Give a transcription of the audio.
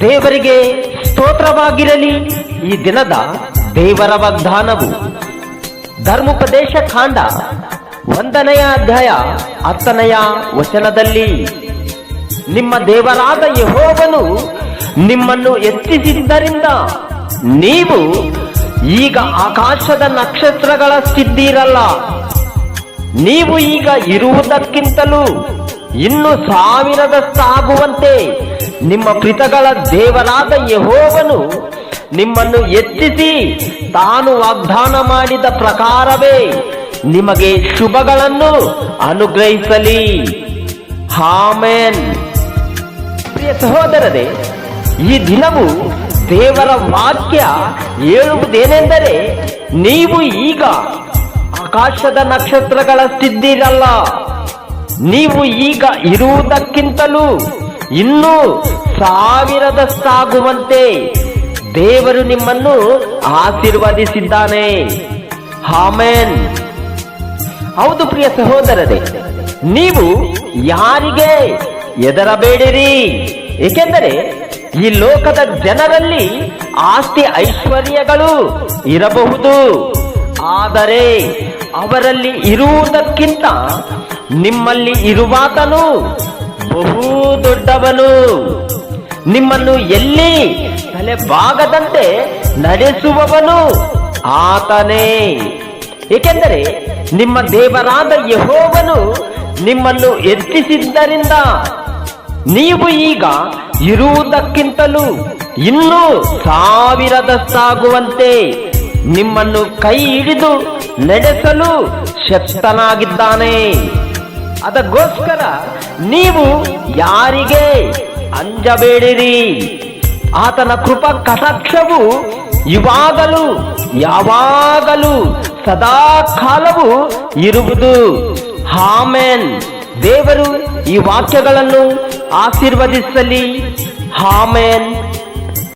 ದೇವರಿಗೆ ಸ್ತೋತ್ರವಾಗಿರಲಿ ಈ ದಿನದ ದೇವರ ವಾಗ್ದಾನವು. ಧರ್ಮೋಪದೇಶ ಕಾಂಡ ಒಂದನೆಯ ಅಧ್ಯಾಯ ಹತ್ತನೆಯ ವಚನದಲ್ಲಿ, ನಿಮ್ಮ ದೇವರಾದ ಯಹೋವನು ನಿಮ್ಮನ್ನು ಎತ್ತಿಸಿದ್ದರಿಂದ ನೀವು ಈಗ ಆಕಾಶದ ನಕ್ಷತ್ರಗಳ ಸಿದ್ದಿರಲ್ಲ ನೀವು ಈಗ ಇರುವುದಕ್ಕಿಂತಲೂ ಇನ್ನು ಸಾವಿರದಷ್ಟಾಗುವಂತೆ ನಿಮ್ಮ ಪಿತಗಳ ದೇವರಾದ ಯಹೋವನು ನಿಮ್ಮನ್ನು ಎತ್ತಿಸಿ ತಾನು ವಾಗ್ದಾನ ಮಾಡಿದ ಪ್ರಕಾರವೇ ನಿಮಗೆ ಶುಭಗಳನ್ನು ಅನುಗ್ರಹಿಸಲಿ. ಹಾಮೇನ್ ಪ್ರಿಯ ಸಹೋದರರೇ, ಈ ದಿನವು ದೇವರ ವಾಕ್ಯ ಹೇಳುವುದೇನೆಂದರೆ, ನೀವು ಈಗ ಆಕಾಶದ ನಕ್ಷತ್ರಗಳಷ್ಟಿದ್ದೀರಲ್ಲ ನೀವು ಈಗ ಇರುವುದಕ್ಕಿಂತಲೂ ಇನ್ನೂ ಸಾವಿರದಷ್ಟಾಗುವಂತೆ ದೇವರು ನಿಮ್ಮನ್ನು ಆಶೀರ್ವದಿಸಿದ್ದಾನೆ. ಹಾಮೇನ್ ಹೌದು ಪ್ರಿಯ ಸಹೋದರರೇ, ನೀವು ಯಾರಿಗೆ ಎದರಬೇಡಿರಿ ಏಕೆಂದರೆ ಈ ಲೋಕದ ಜನರಲ್ಲಿ ಆಸ್ತಿ ಐಶ್ವರ್ಯಗಳು ಇರಬಹುದು. ಆದರೆ ಅವರಲ್ಲಿ ಇರುವುದಕ್ಕಿಂತ ನಿಮ್ಮಲ್ಲಿ ಇರುವಾತನು ಬಹು ದೊಡ್ಡವನು. ನಿಮ್ಮನ್ನು ಎಲ್ಲಿ ತಲೆ ಬಾಗದಂತೆ ನಡೆಸುವವನು ಆತನೇ. ಏಕೆಂದರೆ ನಿಮ್ಮ ದೇವರಾದ ಯಹೋವನು ನಿಮ್ಮನ್ನು ಎತ್ತಿಸಿದ್ದರಿಂದ ನೀವು ಈಗ ಇರುವುದಕ್ಕಿಂತಲೂ ಇನ್ನೂ ಸಾವಿರದಷ್ಟಾಗುವಂತೆ. ನಿಮ್ಮನ್ನು ಕೈ ಹಿಡಿದು ನಡೆಸಲು ಶಕ್ತನಾಗಿದ್ದಾನೆ. ಅದಕ್ಕೋಸ್ಕರ ನೀವು ಯಾರಿಗೆ ಅಂಜಬೇಡಿರಿ? ಆತನ ಕೃಪ ಕಟಾಕ್ಷವು ಇವಾಗಲೂ, ಯಾವಾಗಲೂ ಸದಾ ಕಾಲವು ಇರುವುದು. ಹಾಮೆನ್ ದೇವರು ಈ ವಾಕ್ಯಗಳನ್ನು ಆಶೀರ್ವದಿಸಲಿ. ಹಾಮೆನ್